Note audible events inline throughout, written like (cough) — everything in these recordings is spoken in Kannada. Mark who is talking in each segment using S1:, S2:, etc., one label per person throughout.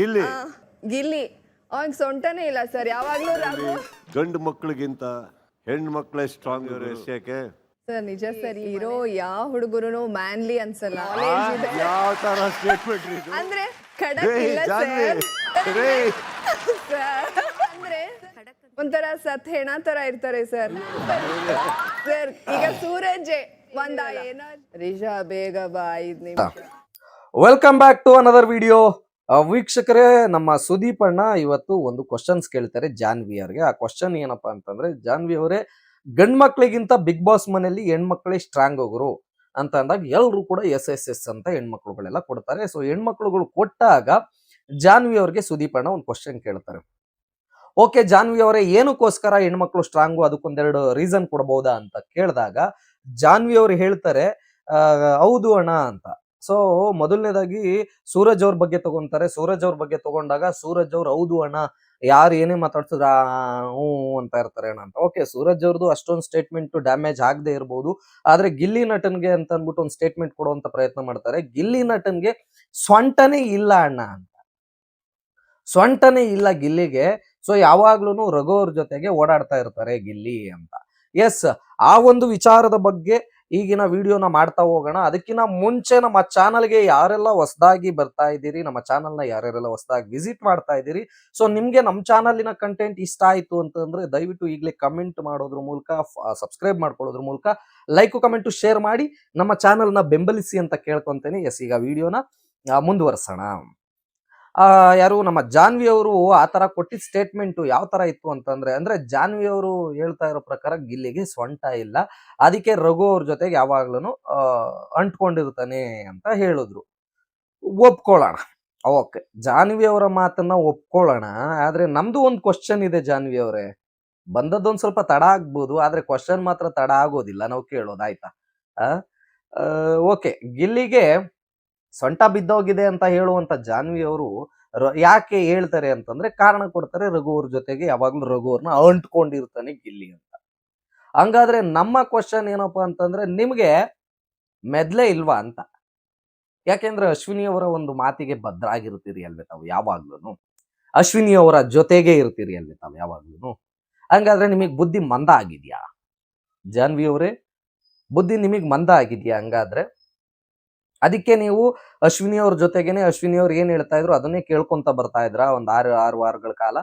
S1: ಗಿಲ್ಲಿ.
S2: ಗಿಲ್ಲಿ. ಅವನ್ ಸೊಂಟನೇ ಇಲ್ಲ ಸರ್ ಯಾವಾಗ್ಲೂ ರಾಮು.
S1: ಗಂಡು ಮಕ್ಳಿಗಿಂತ ಹೆಣ್ಣು ಮಕ್ಕಳೇ ಸ್ಟ್ರಾಂಗ್ ಯಾಕೆ
S2: ಸರ್ ನಿಜ ಸರ್ ಇರೋ ಯಾವ ಹುಡುಗರು ಮ್ಯಾನ್ಲಿ ಅನ್ಸಲ್ಲ. Knowledge ಇದೆ.
S1: ಯಾವ ತರ ಸ್ಟೇಟ್ಮೆಂಟ್ ಇದು?
S2: ಅಂದ್ರೆ ಖಡಕ್
S1: ಏಯ್,
S2: ಇಲ್ಲ
S1: ಜಾನ್ವಿ,
S2: ಸರ್.
S1: ರೇ.
S2: ಸರ್, ಅಂದ್ರೆ ಒಂಥರ ಸತ್ ಹೆಣ ತರ ಇರ್ತಾರೆ ಸರ್. ಸರ್ ಈಗ ಸೂರಜ್ ಒಂದ ಏನೋ ರಿಷಾ ಬೇಗ ಬಾ ಐದ್ ನಿಮಿಷ.
S3: Welcome back to another video ವೀಕ್ಷಕರೇ, ನಮ್ಮ ಸುದೀಪ್ ಅಣ್ಣ ಇವತ್ತು ಒಂದು ಕ್ವಶನ್ಸ್ ಕೇಳ್ತಾರೆ ಜಾನ್ವಿ ಅವ್ರಿಗೆ. ಆ ಕ್ವಶನ್ ಏನಪ್ಪಾ ಅಂತಂದ್ರೆ, ಜಾನ್ವಿ ಅವರೇ, ಗಂಡ್ ಮಕ್ಳಿಗಿಂತ ಬಿಗ್ ಬಾಸ್ ಮನೆಯಲ್ಲಿ ಹೆಣ್ಮಕ್ಳೇ ಸ್ಟ್ರಾಂಗ್ ಹೋಗರು ಅಂತ ಅಂದಾಗ ಎಲ್ಲರೂ ಕೂಡ ಎಸ್ ಎಸ್ ಎಸ್ ಅಂತ ಹೆಣ್ಮಕ್ಳುಗಳೆಲ್ಲ ಕೊಡ್ತಾರೆ. ಸೊ ಹೆಣ್ಮಕ್ಳುಗಳು ಕೊಟ್ಟಾಗ ಜಾನ್ವಿ ಅವ್ರಿಗೆ ಸುದೀಪ್ ಅಣ್ಣ ಒಂದು ಕ್ವಶನ್ ಕೇಳ್ತಾರೆ. ಓಕೆ, ಜಾನ್ವಿ ಅವರೇ, ಏನಕ್ಕೋಸ್ಕರ ಹೆಣ್ಮಕ್ಳು ಸ್ಟ್ರಾಂಗು ಅದಕ್ಕೊಂದೆರಡು ರೀಸನ್ ಕೊಡಬಹುದಾ ಅಂತ ಕೇಳಿದಾಗ, ಜಾನ್ವಿ ಅವ್ರು ಹೇಳ್ತಾರೆ ಹೌದು ಅಣ್ಣ ಅಂತ. ಸೊ ಮೊದಲನೇದಾಗಿ ಸೂರಜ್ ಅವ್ರ ಬಗ್ಗೆ ತಗೊಂತಾರೆ. ಸೂರಜ್ ಅವ್ರ ಬಗ್ಗೆ ತಗೊಂಡಾಗ ಸೂರಜ್ ಅವ್ರು, ಹೌದು ಅಣ್ಣ, ಯಾರು ಏನೇ ಮಾತಾಡ್ಸಿದ್ರ ಹ್ಞೂ ಅಂತ ಇರ್ತಾರೆ ಅಣ್ಣ ಅಂತ. ಓಕೆ ಸೂರಜ್ ಅವ್ರದ್ದು ಅಷ್ಟೊಂದು ಸ್ಟೇಟ್ಮೆಂಟ್ ಡ್ಯಾಮೇಜ್ ಆಗದೆ ಇರ್ಬೋದು. ಆದ್ರೆ ಗಿಲ್ಲಿ ನಟನ್ಗೆ ಅಂತ ಅಂದ್ಬಿಟ್ಟು ಒಂದು ಸ್ಟೇಟ್ಮೆಂಟ್ ಕೊಡುವಂತ ಪ್ರಯತ್ನ ಮಾಡ್ತಾರೆ. ಗಿಲ್ಲಿ ನಟನ್ಗೆ ಸ್ವಂಟನೇ ಇಲ್ಲ ಅಣ್ಣ ಅಂತ. ಸ್ವಂಟನೇ ಇಲ್ಲ ಗಿಲ್ಲಿಗೆ. ಸೊ ಯಾವಾಗ್ಲೂ ರಘು ಅವ್ರ ಜೊತೆಗೆ ಓಡಾಡ್ತಾ ಇರ್ತಾರೆ ಗಿಲ್ಲಿ ಅಂತ. ಎಸ್ ಆ ಒಂದು ವಿಚಾರದ ಬಗ್ಗೆ ಈಗಿನ ವಿಡಿಯೋನ ಮಾಡ್ತಾ ಹೋಗೋಣ. ಅದಕ್ಕಿಂತ ಮುಂಚೆ ನಮ್ಮ ಚಾನಲ್ಗೆ ಯಾರೆಲ್ಲ ಹೊಸದಾಗಿ ಬರ್ತಾ ಇದ್ದೀರಿ, ನಮ್ಮ ಚಾನಲ್ನ ಯಾರ್ಯಾರೆಲ್ಲ ಹೊಸದಾಗಿ ವಿಸಿಟ್ ಮಾಡ್ತಾ ಇದ್ದೀರಿ, ಸೊ ನಿಮಗೆ ನಮ್ಮ ಚಾನಲಿನ ಕಂಟೆಂಟ್ ಇಷ್ಟ ಆಯಿತು ಅಂತಂದ್ರೆ ದಯವಿಟ್ಟು ಈಗಲೇ ಕಮೆಂಟ್ ಮಾಡೋದ್ರ ಮೂಲಕ ಸಬ್ಸ್ಕ್ರೈಬ್ ಮಾಡ್ಕೊಳ್ಳೋದ್ರ ಮೂಲಕ ಲೈಕು, ಕಮೆಂಟು, ಶೇರ್ ಮಾಡಿ ನಮ್ಮ ಚಾನಲ್ನ ಬೆಂಬಲಿಸಿ ಅಂತ ಕೇಳ್ಕೊತೇನೆ. ಎಸ್, ಈಗ ವಿಡಿಯೋನ ಮುಂದುವರ್ಸೋಣ. ಯಾರು ನಮ್ಮ ಜಾನ್ವಿ ಅವರು ಆ ತರ ಕೊಟ್ಟಿದ್ದ ಸ್ಟೇಟ್ಮೆಂಟ್ ಯಾವ ತರ ಇತ್ತು ಅಂತಂದ್ರೆ, ಅಂದ್ರೆ ಜಾನ್ವಿ ಅವರು ಹೇಳ್ತಾ ಇರೋ ಪ್ರಕಾರ ಗಿಲ್ಲಿಗೆ ಸ್ವಂಟ ಇಲ್ಲ. ಅದಕ್ಕೆ ರಘು ಅವ್ರ ಜೊತೆಗೆ ಯಾವಾಗ್ಲೂ ಅಂಟ್ಕೊಂಡಿರ್ತಾನೆ ಅಂತ ಹೇಳಿದ್ರು. ಒಪ್ಕೊಳ್ಳೋಣ. ಓಕೆ. ಜಾನ್ವಿ ಅವರ ಮಾತನ್ನ ಒಪ್ಕೊಳ್ಳೋಣ. ಆದ್ರೆ ನಮ್ದು ಒಂದು ಕ್ವಶನ್ ಇದೆ ಜಾನ್ವಿ ಅವರೇ. ಬಂದದ್ದೊಂದ್ ಸ್ವಲ್ಪ ತಡ ಆಗ್ಬೋದು, ಆದ್ರೆ ಕ್ವಶನ್ ಮಾತ್ರ ತಡ ಆಗೋದಿಲ್ಲ. ನಾವು ಕೇಳೋದು, ಆಯ್ತಾ? ಓಕೆ. ಗಿಲ್ಲಿಗೆ ಸೊಂಟ ಬಿದ್ದೋಗಿದೆ ಅಂತ ಹೇಳುವಂತ ಜಾನ್ವಿ ಅವರು ಯಾಕೆ ಹೇಳ್ತಾರೆ ಅಂತಂದ್ರೆ ಕಾರಣ ಕೊಡ್ತಾರೆ ರಘುವರ್ ಜೊತೆಗೆ ಯಾವಾಗ್ಲೂ ರಘು ಅವ್ರನ್ನ ಅಂಟ್ಕೊಂಡಿರ್ತಾನೆ ಗಿಲ್ಲಿ ಅಂತ. ಹಂಗಾದ್ರೆ ನಮ್ಮ ಕ್ವಶನ್ ಏನಪ್ಪಾ ಅಂತಂದ್ರೆ ನಿಮ್ಗೆ ಮೆದ್ಲೆ ಇಲ್ವಾ ಅಂತ. ಯಾಕೆಂದ್ರೆ ಅಶ್ವಿನಿ ಅವರ ಒಂದು ಮಾತಿಗೆ ಭದ್ರ ಆಗಿರ್ತೀರಿ ಅಲ್ವೇ ತಾವು ಯಾವಾಗ್ಲೂ ಅಶ್ವಿನಿ ಅವರ ಜೊತೆಗೆ ಇರ್ತೀರಿ ಅಲ್ವೇ ತಾವು ಯಾವಾಗ್ಲೂ ಹಂಗಾದ್ರೆ ನಿಮಗೆ ಬುದ್ಧಿ ಮಂದ ಆಗಿದ್ಯಾ? ಜಾನ್ವಿ ಅವರೇ, ಬುದ್ಧಿ ನಿಮಗೆ ಮಂದ ಆಗಿದ್ಯಾ? ಹಂಗಾದ್ರೆ ಅದಕ್ಕೆ ನೀವು ಅಶ್ವಿನಿ ಅವ್ರ ಜೊತೆಗೇನೆ, ಅಶ್ವಿನಿ ಅವ್ರು ಏನ್ ಹೇಳ್ತಾ ಇದ್ರು ಅದನ್ನೇ ಕೇಳ್ಕೊಂತ ಬರ್ತಾ ಇದ್ರ? ಒಂದ್ ಆರು ಆರು ವಾರಗಳ ಕಾಲ?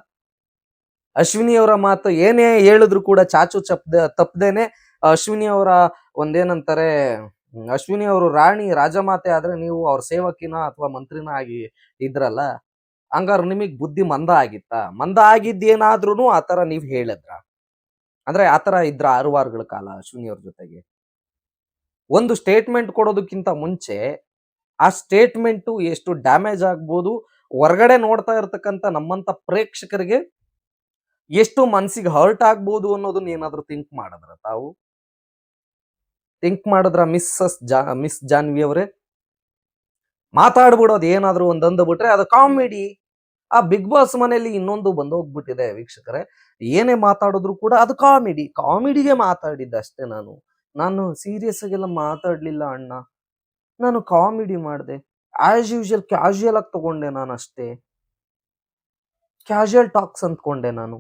S3: ಅಶ್ವಿನಿ ಅವರ ಮಾತು ಏನೇ ಹೇಳಿದ್ರು ಕೂಡ ಚಾಚು ಚಪ್ದ ತಪ್ಪದೇನೆ ಅಶ್ವಿನಿ ಅವರ ಒಂದೇನಂತಾರೆ ಅಶ್ವಿನಿ ಅವರು ರಾಣಿ ರಾಜಮಾತೆ ಆದ್ರೆ ನೀವು ಅವ್ರ ಸೇವಕಿನ ಅಥವಾ ಮಂತ್ರಿನ ಆಗಿ ಇದ್ರಲ್ಲ, ಹಂಗಾರ ನಿಮಗ್ ಬುದ್ಧಿ ಮಂದ ಆಗಿತ್ತ? ಮಂದ ಆಗಿದ್ದೇನಾದ್ರೂ ಆತರ ನೀವ್ ಹೇಳಿದ್ರ? ಅಂದ್ರೆ ಆತರ ಇದ್ರ ಆರು ವಾರಗಳ ಕಾಲ ಅಶ್ವಿನಿ ಅವ್ರ ಜೊತೆಗೆ? ಒಂದು ಸ್ಟೇಟ್ಮೆಂಟ್ ಕೊಡೋದಕ್ಕಿಂತ ಮುಂಚೆ, ಆ ಸ್ಟೇಟ್ಮೆಂಟು ಎಷ್ಟು ಡ್ಯಾಮೇಜ್ ಆಗ್ಬೋದು, ಹೊರಗಡೆ ನೋಡ್ತಾ ಇರ್ತಕ್ಕಂಥ ನಮ್ಮಂಥ ಪ್ರೇಕ್ಷಕರಿಗೆ ಎಷ್ಟು ಮನ್ಸಿಗೆ ಹರ್ಟ್ ಆಗ್ಬೋದು ಅನ್ನೋದನ್ನ ಏನಾದರೂ ಥಿಂಕ್ ಮಾಡಿದ್ರ ತಾವು? ಥಿಂಕ್ ಮಾಡಿದ್ರ ಮಿಸ್ಸಸ್ ಜಾ ಮಿಸ್ ಜಾನ್ವಿ ಅವರೇ? ಮಾತಾಡ್ಬಿಡೋದು ಏನಾದರೂ ಒಂದು ಅಂದ್ಬಿಟ್ರೆ ಅದು ಕಾಮಿಡಿ ಆ ಬಿಗ್ ಬಾಸ್ ಮನೆಯಲ್ಲಿ ಇನ್ನೊಂದು ಬಂದೋಗ್ಬಿಟ್ಟಿದೆ ವೀಕ್ಷಕರೇ. ಏನೇ ಮಾತಾಡಿದ್ರು ಕೂಡ ಅದು ಕಾಮಿಡಿ ಕಾಮಿಡಿಗೆ ಮಾತಾಡಿದ್ದೆ ಅಷ್ಟೇ ನಾನು. ನಾನು ಸೀರಿಯಸ್ ಆಗೆಲ್ಲ ಮಾತಾಡ್ಲಿಲ್ಲ ಅಣ್ಣ. ನಾನು ಕಾಮಿಡಿ ಮಾಡಿದೆ. ಆಸ್ ಯೂಶುವಲ್ ಕ್ಯಾಶುಯಲ್ ಆಗಿ ತಗೊಂಡೆ ನಾನು ಅಷ್ಟೇ. ಕ್ಯಾಶುಯಲ್ ಟಾಕ್ಸ್ ಅಂದ್ಕೊಂಡೆ ನಾನು.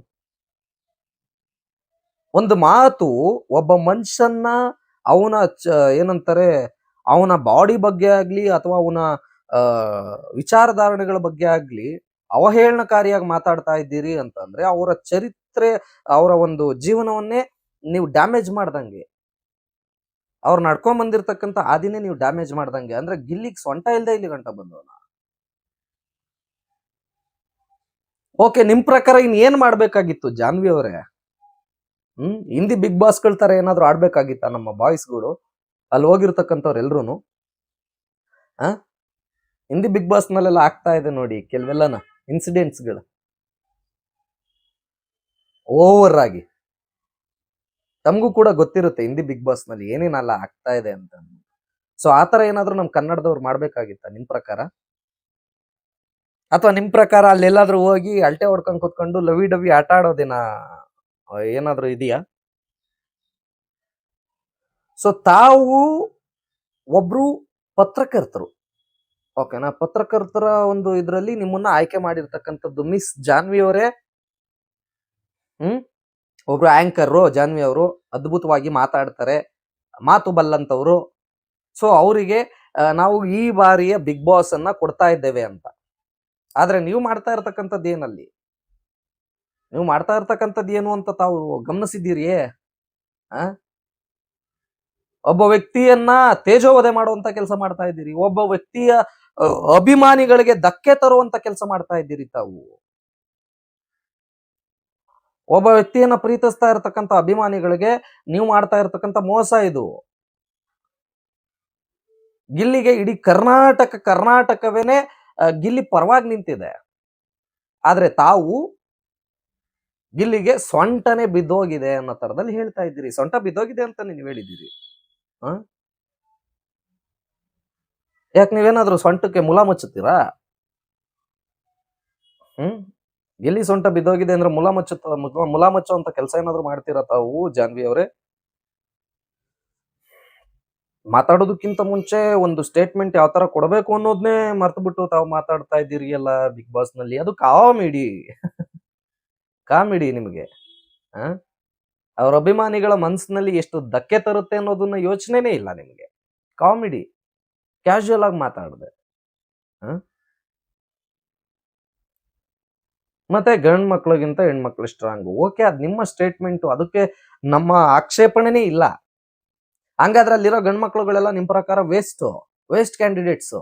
S3: ಒಂದು ಮಾತು, ಒಬ್ಬ ಮನುಷ್ಯನ್ನ ಅವನ ಏನಂತಾರೆ, ಅವನ ಬಾಡಿ ಬಗ್ಗೆ ಆಗಲಿ ಅಥವಾ ಅವನ ವಿಚಾರಧಾರಣೆಗಳ ಬಗ್ಗೆ ಆಗಲಿ ಅವಹೇಳನಕಾರಿಯಾಗಿ ಮಾತಾಡ್ತಾ ಇದ್ದೀರಿ ಅಂತಂದ್ರೆ ಅವರ ಚರಿತ್ರೆ, ಅವರ ಒಂದು ಜೀವನವನ್ನೇ ನೀವು ಡ್ಯಾಮೇಜ್ ಮಾಡ್ದಂಗೆ. ಅವ್ರು ನಡ್ಕೊಂಡ್ ಆದಿನೇ ನೀವು ಡ್ಯಾಮೇಜ್ ಮಾಡ್ದಂಗೆ, ಅಂದ್ರೆ ಗಿಲ್ಲಿಗೆ ಸೊಂಟ ಇಲ್ಲದೆ ಇಲ್ಲಿ ಗಂಟ ಬಂದವನ? ಓಕೆ ನಿಮ್ ಪ್ರಕಾರ ಇನ್ ಏನ್ ಮಾಡ್ಬೇಕಾಗಿತ್ತು ಜಾನ್ವಿ ಅವರೇ? ಹ್ಮ್, ಹಿಂದಿ ಬಿಗ್ ಬಾಸ್ಗಳ ತರ ಏನಾದ್ರು ಆಡ್ಬೇಕಾಗಿತ್ತ ನಮ್ಮ ಬಾಯ್ಸ್ಗಳು? ಅಲ್ಲಿ ಹೋಗಿರ್ತಕ್ಕಂಥವ್ರು ಎಲ್ರು ಆ? ಹಿಂದಿ ಬಿಗ್ ಬಾಸ್ ನಲ್ಲೆಲ್ಲ ಆಗ್ತಾ ಇದೆ ನೋಡಿ ಕೆಲವೆಲ್ಲನ ಇನ್ಸಿಡೆಂಟ್ಸ್ಗಳು ಓವರ್ ಆಗಿ. ತಮಗೂ ಕೂಡ ಗೊತ್ತಿರುತ್ತೆ ಹಿಂದಿ ಬಿಗ್ ಬಾಸ್ನಲ್ಲಿ ಏನೇನಲ್ಲ ಆಗ್ತಾ ಇದೆ ಅಂತ. ಸೊ ಆತರ ಏನಾದ್ರು ನಮ್ ಕನ್ನಡದವ್ರು ಮಾಡ್ಬೇಕಾಗಿತ್ತ ನಿಮ್ ಪ್ರಕಾರ? ಅಥವಾ ನಿಮ್ ಪ್ರಕಾರ ಅಲ್ಲೆಲ್ಲಾದ್ರೂ ಹೋಗಿ ಅಲ್ಟೆ ಹೊಡ್ಕೊಂಡ್ ಕುತ್ಕೊಂಡು ಲವಿ ಡವಿ ಆಟ ಆಡೋದಿನ ಏನಾದ್ರೂ ಇದೆಯಾ? ಸೊ ತಾವು ಒಬ್ರು ಪತ್ರಕರ್ತರು. ಓಕೆನಾ? ಪತ್ರಕರ್ತರ ಒಂದು ಇದರಲ್ಲಿ ನಿಮ್ಮನ್ನ ಆಯ್ಕೆ ಮಾಡಿರ್ತಕ್ಕಂಥದ್ದು ಮಿಸ್ ಜಾನ್ವಿ ಅವರೇ? ಹ್ಮ್? ಒಬ್ರು ಆಂಕರು ಜಾನ್ವಿ ಅವರು ಅದ್ಭುತವಾಗಿ ಮಾತಾಡ್ತಾರೆ. ಮಾತು ಬಲ್ಲಂತವ್ರು ಸೊ ಅವರಿಗೆ ನಾವು ಈ ಬಾರಿಯ ಬಿಗ್ ಬಾಸ್ ಅನ್ನ ಕೊಡ್ತಾ ಇದ್ದೇವೆ ಅಂತ. ಆದ್ರೆ ನೀವು ಮಾಡ್ತಾ ಇರ್ತಕ್ಕಂಥದ್ದು ಏನಲ್ಲಿ? ನೀವು ಮಾಡ್ತಾ ಇರ್ತಕ್ಕಂಥದ್ದು ಏನು ಅಂತ ತಾವು ಗಮನಿಸಿದ್ದೀರಿಯೇ? ಆ? ಒಬ್ಬ ವ್ಯಕ್ತಿಯನ್ನ ತೇಜೋವಧೆ ಮಾಡುವಂತ ಕೆಲಸ ಮಾಡ್ತಾ ಇದ್ದೀರಿ. ಒಬ್ಬ ವ್ಯಕ್ತಿಯ ಅಭಿಮಾನಿಗಳಿಗೆ ಧಕ್ಕೆ ತರುವಂತ ಕೆಲಸ ಮಾಡ್ತಾ ಇದ್ದೀರಿ ತಾವು. ಒಬ್ಬ ವ್ಯಕ್ತಿಯನ್ನು ಪ್ರೀತಿಸ್ತಾ ಇರತಕ್ಕಂಥ ಅಭಿಮಾನಿಗಳಿಗೆ ನೀವು ಮಾಡ್ತಾ ಇರತಕ್ಕಂಥ ಮೋಸ ಇದು. ಗಿಲ್ಲಿಗೆ ಇಡೀ ಕರ್ನಾಟಕ ಕರ್ನಾಟಕವೇನೆ ಗಿಲ್ಲಿ ಪರವಾಗಿ ನಿಂತಿದೆ. ಆದರೆ ತಾವು ಗಿಲ್ಲಿಗೆ ಸೊಂಟನೆ ಬಿದ್ದೋಗಿದೆ ಅನ್ನೋ ತರದಲ್ಲಿ ಹೇಳ್ತಾ ಇದ್ದೀರಿ. ಸೊಂಟ ಬಿದ್ದೋಗಿದೆ ಅಂತ ನೀವು ಹೇಳಿದ್ದೀರಿ? ಯಾಕೆ ನೀವೇನಾದ್ರೂ ಸೊಂಟಕ್ಕೆ ಮುಲ ಮುಚ್ಚುತ್ತೀರಾ? ಹ್ಮ್? ಗಿಲ್ಲಿ ಸೊಂಟ ಬಿದ್ದೋಗಿದೆ ಅಂದ್ರೆ ಮುಲಾಮಚ್ಚ ಮುಲಾಮಚ್ಚ ಮುಲ- ಮುಲ ಕೆಲಸ ಏನಾದ್ರು ಮಾಡ್ತೀರಾ ತಾವು, ಜಾನ್ವಿ ಅವರೇ? ಮಾತಾಡೋದಕ್ಕಿಂತ ಮುಂಚೆ ಒಂದು ಸ್ಟೇಟ್ಮೆಂಟ್ ಯಾವ ತರ ಕೊಡಬೇಕು ಅನ್ನೋದನ್ನೇ ಮರ್ತು ಬಿಟ್ಟು ತಾವು ಮಾತಾಡ್ತಾ ಇದ್ದೀರಿ ಎಲ್ಲ ಬಿಗ್ ಬಾಸ್ನಲ್ಲಿ. ಅದು ಕಾಮಿಡಿ. (laughs) ಕಾಮಿಡಿ ನಿಮಗೆ. ಅವ್ರ ಅಭಿಮಾನಿಗಳ ಮನಸ್ಸಿನಲ್ಲಿ ಎಷ್ಟು ಧಕ್ಕೆ ತರುತ್ತೆ ಅನ್ನೋದನ್ನ ಯೋಚನೆನೇ ಇಲ್ಲ ನಿಮಗೆ. ಕಾಮಿಡಿ. ಕ್ಯಾಶುಯಲ್ ಆಗಿ ಮಾತಾಡಿದೆ. ಮತ್ತೆ ಗಂಡ್ ಮಕ್ಳಿಗಿಂತ ಹೆಣ್ಮಕ್ಳು ಸ್ಟ್ರಾಂಗ್ ಓಕೆ ಅದು ನಿಮ್ಮ ಸ್ಟೇಟ್ಮೆಂಟ್ ಅದಕ್ಕೆ ನಮ್ಮ ಆಕ್ಷೇಪಣೆನೇ ಇಲ್ಲ. ಹಂಗಾದ್ರೆ ಅಲ್ಲಿರೋ ಗಂಡ್ ಮಕ್ಳುಗಳೆಲ್ಲ ನಿಮ್ಮ ಪ್ರಕಾರ ವೇಸ್ಟ್ ವೇಸ್ಟ್ ಕ್ಯಾಂಡಿಡೇಟ್ಸು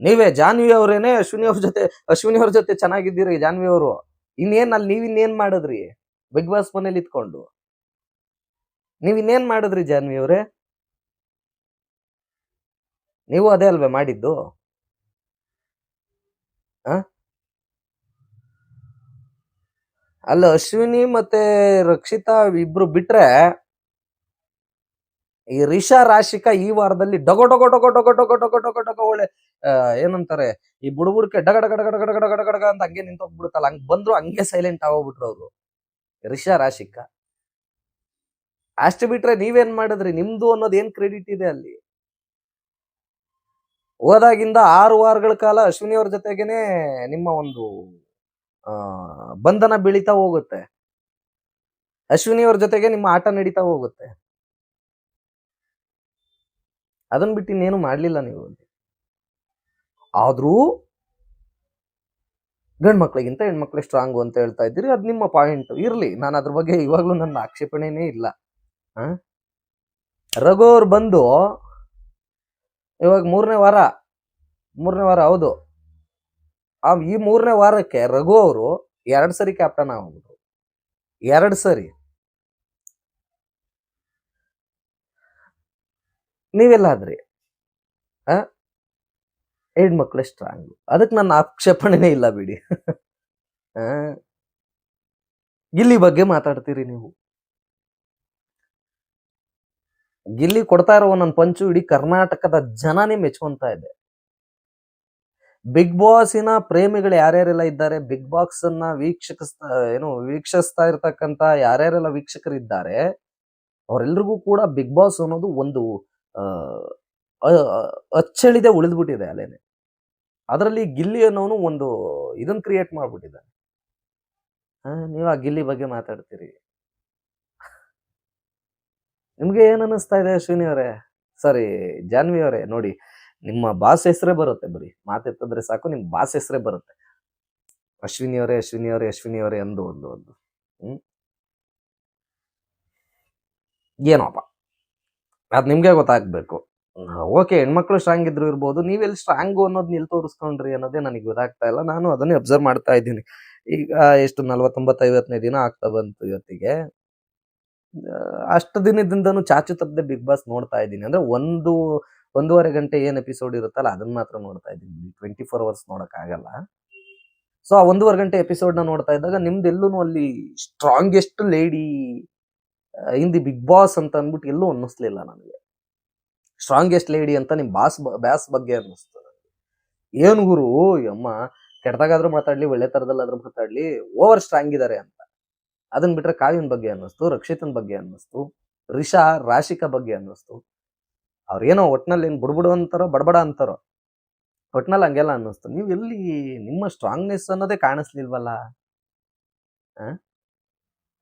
S3: ನೀವೇ ಜಾನ್ವಿ ಅವರೇನೆ ಅಶ್ವಿನಿ ಅವ್ರ ಜೊತೆ, ಅಶ್ವಿನಿ ಅವ್ರ ಜೊತೆ ಚೆನ್ನಾಗಿದ್ದೀರಿ ಜಾನ್ವಿ ಅವರು. ಇನ್ನೇನು ಅಲ್ಲಿ ನೀವ್ ಇನ್ನೇನು ಮಾಡಿದ್ರಿ? ಬಿಗ್ ಬಾಸ್ ಮನೇಲಿ ಇತ್ಕೊಂಡು ನೀವ್ ಇನ್ನೇನ್ ಮಾಡಿದ್ರಿ ಜಾನ್ವಿ ಅವರೇ? ನೀವು ಅದೇ ಅಲ್ವೇ ಮಾಡಿದ್ದು ಆ ಅಲ್ಲ ಅಶ್ವಿನಿ ಮತ್ತೆ ರಕ್ಷಿತಾ ಇಬ್ರು ಬಿಟ್ರೆ ಈ ರಿಷಾ, ರಾಶಿಕಾ ಈ ವಾರದಲ್ಲಿ ಡಗೊ ಡಗೊ ಡಗೊ ಡಗೊ ಡಗೊ ಡಗೊ ಡಗೊ ಡಗೊ ಒಳ್ಳೆ ಏನಂತಾರೆ, ಈ ಬುಡುಬುಡ್ಕೆ ಡಗ ಡಗ ಡಗ ಡಗ ಡಗ ಡಗ ಡಗ ಅಂತ ಹಂಗೆ ನಿಂತೋಗ್ಬಿಡುತ್ತಲ್ಲ, ಹಂಗ್ ಬಂದ್ರು ಹಂಗೆ ಸೈಲೆಂಟ್ ಆಗೋಗ್ಬಿಟ್ರು ಅವರು. ರಿಷಾ, ರಾಶಿಕಾ. ಅಷ್ಟು ಬಿಟ್ರೆ ನೀವೇನ್ ಮಾಡಿದ್ರಿ? ನಿಮ್ದು ಅನ್ನೋದು ಏನ್ ಕ್ರೆಡಿಟ್ ಇದೆ ಅಲ್ಲಿ? ಹೋದಾಗಿಂದ ಆರು ವಾರಗಳ ಕಾಲ ಅಶ್ವಿನಿ ಅವ್ರ ಜೊತೆಗೇನೆ ನಿಮ್ಮ ಒಂದು ಬಂಧನ ಬೀಳಿತಾ ಹೋಗುತ್ತೆ. ಅಶ್ವಿನಿ ಅವ್ರ ಜೊತೆಗೆ ನಿಮ್ಮ ಆಟ ನಡೀತಾ ಹೋಗುತ್ತೆ. ಅದನ್ ಬಿಟ್ಟು ಇನ್ನೇನು ಮಾಡ್ಲಿಲ್ಲ ನೀವು ಆದ್ರೂ ಗಂಡ್ ಮಕ್ಳಿಗಿಂತ ಹೆಣ್ಮಕ್ಳು ಸ್ಟ್ರಾಂಗು ಅಂತ ಹೇಳ್ತಾ ಇದ್ದೀರಿ, ಅದ್ ನಿಮ್ಮ ಪಾಯಿಂಟ್ ಇರ್ಲಿ, ನಾನು ಅದ್ರ ಬಗ್ಗೆ ಇವಾಗ್ಲೂ ನನ್ನ ಆಕ್ಷೇಪಣೆನೇ ಇಲ್ಲ? ರಘು ಅವ್ರು ಬಂದು ಇವಾಗ ಮೂರನೇ ವಾರ ಮೂರನೇ ವಾರ ಹೌದು. ಆ ಈ ಮೂರನೇ ವಾರಕ್ಕೆ ರಘು ಅವರು ಎರಡು ಸರಿ ಕ್ಯಾಪ್ಟನ್ ಆಗ್ಬಿಟ್ರು. ಎರಡು ಸರಿ. ನೀವೆಲ್ಲಾದ್ರಿ ಹೆಣ್ಮಕ್ಳು ಸ್ಟ್ರಾಂಗ್ ಅದಕ್ಕೆ ನನ್ನ ಆಕ್ಷೇಪಣೆನೇ ಇಲ್ಲ ಬಿಡಿ. ಗಿಲ್ಲಿ ಬಗ್ಗೆ ಮಾತಾಡ್ತೀರಿ ನೀವು. ಗಿಲ್ಲಿ ಕೊಡ್ತಾ ಇರೋ ನನ್ನ ಪಂಚು ಇಡೀ ಕರ್ನಾಟಕದ ಜನನೇ ಮೆಚ್ಕೊಂತ ಇದೆ. ಬಿಗ್ ಬಾಸಿನ ಪ್ರೇಮಿಗಳು ಯಾರ್ಯಾರೆಲ್ಲ ಇದ್ದಾರೆ? ಬಿಗ್ ಬಾಕ್ಸ್ ಅನ್ನ ವೀಕ್ಷಕಿಸ್ತಾ ಏನು, ವೀಕ್ಷಿಸ್ತಾ ಇರ್ತಕ್ಕಂತ ಯಾರ್ಯಾರೆಲ್ಲ ವೀಕ್ಷಕರಿದ್ದಾರೆ? ಅವರೆಲ್ರಿಗೂ ಕೂಡ ಬಿಗ್ ಬಾಸ್ ಅನ್ನೋದು ಒಂದು ಅಚ್ಚಳಿದೆ ಉಳಿದ್ಬಿಟ್ಟಿದೆ ಅಲ್ಲೇನೆ. ಅದರಲ್ಲಿ ಗಿಲ್ಲಿ ಅನ್ನೋನು ಒಂದು ಇದನ್ನ ಕ್ರಿಯೇಟ್ ಮಾಡ್ಬಿಟ್ಟಿದ್ದಾನೆ. ನೀವು ಆ ಗಿಲ್ಲಿ ಬಗ್ಗೆ ಮಾತಾಡ್ತೀರಿ. ನಿಮ್ಗೆ ಏನ್ ಅನ್ನಿಸ್ತಾ ಇದೆ, ಅಶ್ವಿನಿ ಅವರೇ? ಸಾರಿ, ಜಾನ್ವಿ ಅವರೇ, ನೋಡಿ. ನಿಮ್ಮ ಬಾಸ್ ಹೆಸರೇ ಬರುತ್ತೆ ಬರೀ. ಮಾತೆತ್ತಿದ್ರೆ ಸಾಕು ನಿಮ್ಮ ಬಾಸ್ ಹೆಸರೇ ಬರುತ್ತೆ. ಅಶ್ವಿನಿ ಅವರೇ ಅಶ್ವಿನಿ ಅವರೇ ಅಶ್ವಿನಿ ಅವರೇ ಅಂದು ಒಂದು ಒಂದು. ಹ್ಮ್? ಏನೋಪ್ಪ ಅದ್ ನಿಮ್ಗೆ ಗೊತ್ತಾಗ್ಬೇಕು. ಓಕೆ, ಹೆಣ್ಮಕ್ಳು ಸ್ಟ್ರಾಂಗ್ ಇದ್ರು ಇರ್ಬೋದು. ನೀವೆಲ್ಲಿ ಸ್ಟ್ರಾಂಗು ಅನ್ನೋದು ನಿಲ್ ತೋರಿಸ್ಕೊಂಡ್ರಿ ಅನ್ನೋದೇ ನನಗೆ ಗೊತ್ತಾಗ್ತಾ ಇಲ್ಲ. ನಾನು ಅದನ್ನೇ ಅಬ್ಸರ್ವ್ ಮಾಡ್ತಾ ಇದ್ದೀನಿ. ಈಗ ಎಷ್ಟು ನಲ್ವತ್ತೊಂಬತ್ತು ಐವತ್ತನೇ ದಿನ ಆಗ್ತಾ ಬಂತು ಇವತ್ತಿಗೆ. ಅಷ್ಟು ದಿನದಿಂದನೂ ಚಾಚು ತಪ್ಪದೆ ಬಿಗ್ ಬಾಸ್ ನೋಡ್ತಾ ಇದ್ದೀನಿ. ಅಂದ್ರೆ ಒಂದು ಒಂದೂವರೆ ಗಂಟೆ ಏನ್ ಎಪಿಸೋಡ್ ಇರುತ್ತಲ್ಲ ಅದನ್ನ ಮಾತ್ರ ನೋಡ್ತಾ ಇದ್ದೀನಿ ಟ್ವೆಂಟಿ ಫೋರ್ ಅವರ್ಸ್ ನೋಡೋಕ್ಕಾಗಲ್ಲ ಸೊ ಆ ಒಂದೂವರೆ ಗಂಟೆ ಎಪಿಸೋಡ್ನ ನೋಡ್ತಾ ಇದ್ದಾಗ ನಿಮ್ದೆಲ್ಲೂ ಅಲ್ಲಿ strongest lady in the Bigg Boss ಅಂತ ಅಂದ್ಬಿಟ್ಟು ಎಲ್ಲೂ ಅನ್ನಿಸ್ಲಿಲ್ಲ ನನಗೆ. ಸ್ಟ್ರಾಂಗೆಸ್ಟ್ ಲೇಡಿ ಅಂತ ನಿಮ್ ಬಾಸ್ ಬ್ಯಾಸ್ ಬಗ್ಗೆ ಅನ್ನಿಸ್ತು ಏನು ಏನ್ ಗುರು ಅಮ್ಮ ಕೆಟ್ಟದಾಗಾದ್ರೂ ಮಾತಾಡ್ಲಿ, ಒಳ್ಳೆ ಥರದಲ್ಲಾದ್ರೂ ಮಾತಾಡ್ಲಿ ಓವರ್ ಸ್ಟ್ರಾಂಗ್ ಇದ್ದಾರೆ ಅಂತ. ಅದನ್ನ ಬಿಟ್ರೆ ಕಾವಿನ ಬಗ್ಗೆ ಅನ್ನಿಸ್ತು, ರಕ್ಷಿತನ್ ಬಗ್ಗೆ ಅನ್ನಿಸ್ತು, ರಿಷಾ, ರಾಶಿಕಾ ಬಗ್ಗೆ ಅನ್ನಿಸ್ತು. ಅವ್ರೇನೋ ಒಟ್ನಲ್ಲಿ ಏನು ಬುಡ್ಬುಡು ಅಂತಾರೋ ಬಡಬಡ ಅಂತಾರೋ, ಒಟ್ನಲ್ಲಿ ಹಂಗೆಲ್ಲ ಅನ್ನಿಸ್ತು. ನೀವು ಎಲ್ಲಿ ನಿಮ್ಮ ಸ್ಟ್ರಾಂಗ್ನೆಸ್ ಅನ್ನೋದೇ ಕಾಣಿಸ್ಲಿಲ್ವಲ್ಲ?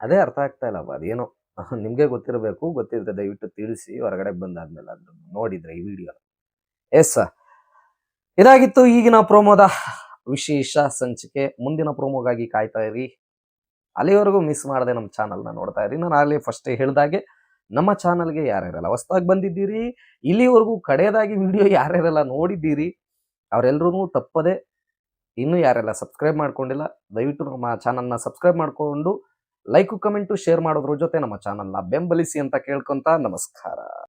S3: ಅದೇ ಅರ್ಥ ಆಗ್ತಾ ಇಲ್ಲ ಅದೇನೋ. (laughs) ನಿಮಗೆ ಗೊತ್ತಿರಬೇಕು, ಗೊತ್ತಿದ್ರೆ ದಯವಿಟ್ಟು ತಿಳಿಸಿ, ಹೊರಗಡೆ ಬಂದಾದ್ಮೇಲೆ ಅದನ್ನ ನೋಡಿದ್ರೆ ಈ ವಿಡಿಯೋ. ಎಸ್ ಇದಾಗಿತ್ತು ಈಗಿನ ಪ್ರೋಮೋದ ವಿಶೇಷ ಸಂಚಿಕೆ. ಮುಂದಿನ ಪ್ರೋಮೋಗಾಗಿ ಕಾಯ್ತಾ ಇರಿ. ಅಲ್ಲಿವರೆಗೂ ಮಿಸ್ ಮಾಡದೆ ನಮ್ಮ ಚಾನಲ್ನ ನೋಡ್ತಾ ಇರಿ. ನಾನು ಆಗಲೇ ಫಸ್ಟ್ ಹೇಳ್ದಾಗೆ ನಮ್ಮ ಚಾನಲ್ಗೆ ಯಾರ್ಯಾರಲ್ಲ ಹೊಸ್ದಾಗಿ ಬಂದಿದ್ದೀರಿ, ಇಲ್ಲಿವರೆಗೂ ಕಡೆಯದಾಗಿ ವಿಡಿಯೋ ಯಾರ್ಯಾರೆಲ್ಲ ನೋಡಿದ್ದೀರಿ ಅವರೆಲ್ಲರೂ ತಪ್ಪದೆ ಇನ್ನೂ ಯಾರೆಲ್ಲ ಸಬ್ಸ್ಕ್ರೈಬ್ ಮಾಡ್ಕೊಂಡಿಲ್ಲ, ದಯವಿಟ್ಟು ನಮ್ಮ ಚಾನಲ್ನ ಸಬ್ಸ್ಕ್ರೈಬ್ ಮಾಡಿಕೊಂಡು, ಲೈಕು, ಕಮೆಂಟು, ಶೇರ್ ಮಾಡೋದ್ರ ಜೊತೆ ನಮ್ಮ ಚಾನಲ್ನ ಬೆಂಬಲಿಸಿ ಅಂತ ಕೇಳ್ಕೊಂತ ನಮಸ್ಕಾರ.